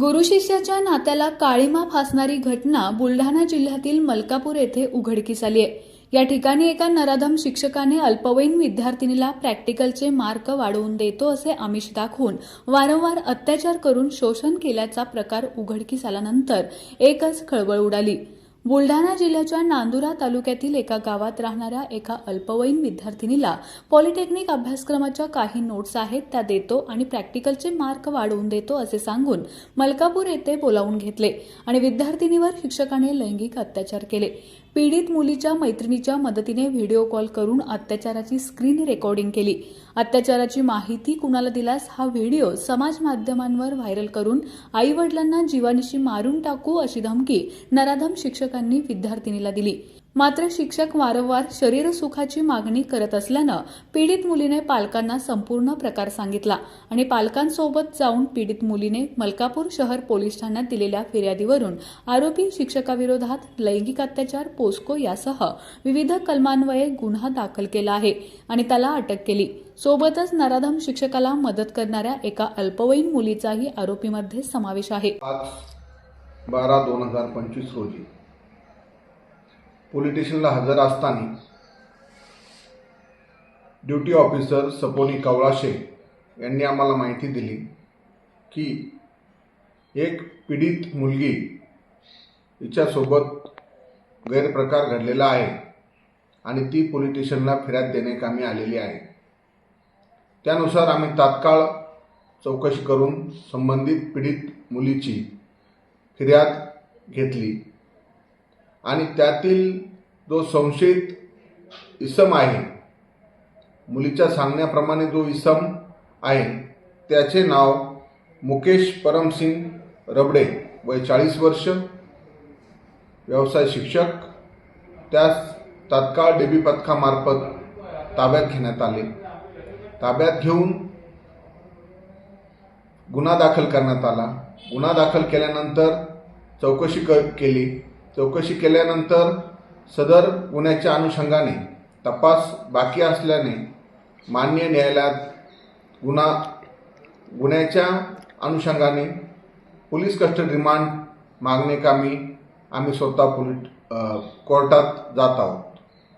गुरु शिष्याच्या नात्याला काळीमा फासणारी घटना बुलढाणा जिल्ह्यातील मलकापूर येथे उघडकीस आली आहे. या ठिकाणी एका नराधम शिक्षकाने अल्पवयीन विद्यार्थिनीला प्रॅक्टिकलचे मार्क वाढवून देतो असे आमिष दाखवून वारंवार अत्याचार करून शोषण केल्याचा प्रकार उघडकीस आल्यानंतर एकच खळबळ उडाली. बुलढाणा जिल्ह्याच्या नांदुरा तालुक्यातील एका गावात राहणाऱ्या एका अल्पवयीन विद्यार्थिनीला पॉलिटेक्निक अभ्यासक्रमाच्या काही नोट्स आहेत त्या देतो आणि प्रॅक्टिकलचे मार्क वाढवून देतो असे सांगून मलकापूर येथे बोलावून घेतले आणि विद्यार्थिनीवर शिक्षकाने लैंगिक अत्याचार केले. पीडित मुलीच्या मैत्रिणीच्या मदतीने व्हिडिओ कॉल करून अत्याचाराची स्क्रीन रेकॉर्डिंग केली. अत्याचाराची माहिती कुणाला दिल्यास हा व्हिडिओ समाज माध्यमांवर व्हायरल करून आई वडिलांना जीवानिशी मारून टाकू अशी धमकी नराधम शिक्षकांनी विद्यार्थिनीला दिली. मात्र शिक्षक वारंवार शरीर सुखाची मागणी करत असल्यानं पीडित मुलीने पालकांना संपूर्ण प्रकार सांगितला आणि पालकांसोबत जाऊन पीडित मुलीने मलकापूर शहर पोलीस ठाण्यात दिलेल्या फिर्यादीवरून आरोपी शिक्षकाविरोधात लैंगिक अत्याचार पोस्को यासह विविध कलमान्वये गुन्हा दाखल केला आहे आणि त्याला अटक केली. सोबतच नराधम शिक्षकाला मदत करणाऱ्या एका अल्पवयीन मुलीचाही आरोपीमध्ये समावेश आहे. बारा दोन हजार पंचवीस रोजी पोलीस स्टेशनला हजर असताना ड्युटी ऑफिसर सपोनी कवळाशे यांनी आम्हाला माहिती दिली की एक पीडित मुलगी हिच्यासोबत गैरप्रकार घडलेला आहे आणि ती पोलीस स्टेशनला फिर्याद देण्याकामी आलेली आहे. त्यानुसार आम्ही तात्काळ चौकशी करून संबंधित पीडित मुलीची फिर्याद घेतली. आणि त्यातील जो संशयित इसम आहे मुलीच्या सांगण्याप्रमाणे जो इसम आहे त्याचे नाव मुकेश परमसिंग रबडे वय चाळीस वर्ष व्यवसाय शिक्षक. त्यास तात्काळ डेबी पथकामार्फत ताब्यात घेण्यात आले. ताब्यात घेऊन गुन्हा दाखल करण्यात आला. गुन्हा दाखल केल्यानंतर चौकशी क केली. चौकशी केल्यानंतर सदर गुन्ह्याच्या अनुषंगाने तपास बाकी असल्याने मान्य न्यायालयात गुन्हा गुन्ह्याच्या अनुषंगाने पोलीस कस्टडी रिमांड मागणेकामी आम्ही स्वतः पोलीस कोर्टात जात आहोत.